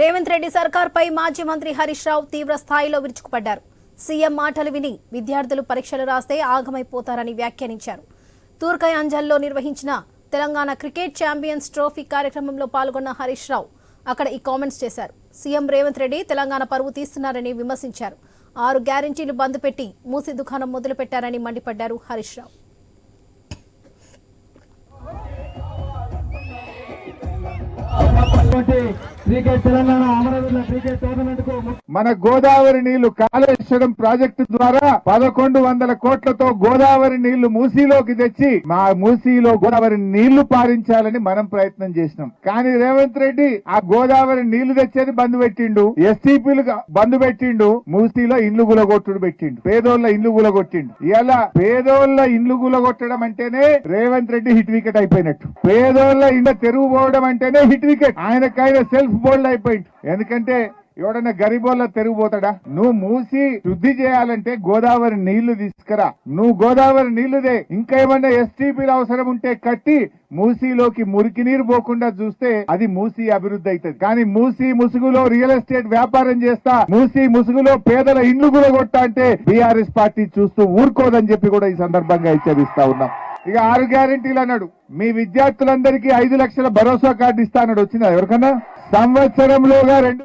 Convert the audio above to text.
రేవంత్ రెడ్డి సర్కార్పై మాజీ మంత్రి హరీష్ రావు తీవ్ర స్థాయిలో విరుచుకుపడ్డారు. సీఎం మాటలు విని విద్యార్థులు పరీక్షలు రాస్తే ఆగమైపోతారని వ్యాఖ్యానించారు. తూర్కై అంజల్లో నిర్వహించిన తెలంగాణ క్రికెట్ ఛాంపియన్స్ ట్రోఫీ కార్యక్రమంలో పాల్గొన్న హరీష్ రావు అక్కడ ఈ కామెంట్స్ చేశారు. సీఎం రేవంత్ రెడ్డి తెలంగాణ పరువు తీస్తున్నారని విమర్శించారు. ఆరు గ్యారెంటీలు బంద్ పెట్టి మూసి దుకాణం మొదలుపెట్టారని మండిపడ్డారు హరీష్ రావు. క్రికెట్ తెలంగాణ అమరావతిలో క్రికెట్ టోర్నమెంట్ మన గోదావరి నీళ్ళు కాళేశ్వరం ప్రాజెక్టు ద్వారా పదకొండు వందల కోట్లతో గోదావరి నీళ్ళు మూసీలోకి తెచ్చి మా మూసీలో గోదావరి నీళ్ళు పారించాలని మనం ప్రయత్నం చేసినాం. కానీ రేవంత్ రెడ్డి ఆ గోదావరి నీళ్ళు తెచ్చేది బంద్ పెట్టిండు. ఎస్టీపీలు బంద్ పెట్టిండు. మూసీలో ఇండ్లు గులగొట్టుడు పెట్టిండు. పేదోళ్ళ ఇండ్లు గులగొట్టిండు. ఇలా పేదోళ్ళ ఇండ్లు గులగొట్టడం అంటేనే రేవంత్ రెడ్డి హిట్ వికెట్ అయిపోయినట్టు. పేదోళ్ళ ఇండ్ల తెరువు పోవడం అంటేనే హిట్ వికెట్. ఆయనకైనా సెల్ఫ్ బోల్డ్ అయిపోయింది ఎందుకంటే ఎవడన్నా గరిబోళ్ళ తెరిగిపోతాడా నువ్వు మూసి శుద్ధి చేయాలంటే గోదావరి నీళ్ళు తీసుకురా. నువ్వు గోదావరి నీళ్ళుదే ఇంకా ఏమన్నా ఎస్టీపీలు అవసరం ఉంటే కట్టి మూసీలోకి మురికి నీరు పోకుండా చూస్తే అది మూసీ అభివృద్ధి అవుతుంది కానీ మూసీ ముసుగులో రియల్ ఎస్టేట్ వ్యాపారం చేస్తా మూసీ ముసుగులో పేదల ఇండ్లు కూడా కొట్టా అంటే బీఆర్ఎస్ పార్టీ చూస్తూ ఊరుకోదని చెప్పి కూడా ఈ సందర్భంగా హెచ్చరిస్తా ఉన్నాం. ఇక ఆరు గ్యారంటీలు అన్నాడు. మీ విద్యార్థులందరికీ ఐదు లక్షల భరోసా కార్డు ఇస్తా అన్నాడు. వచ్చిందా ఎవరికన్నా? సంవత్సరంలోగా రెండు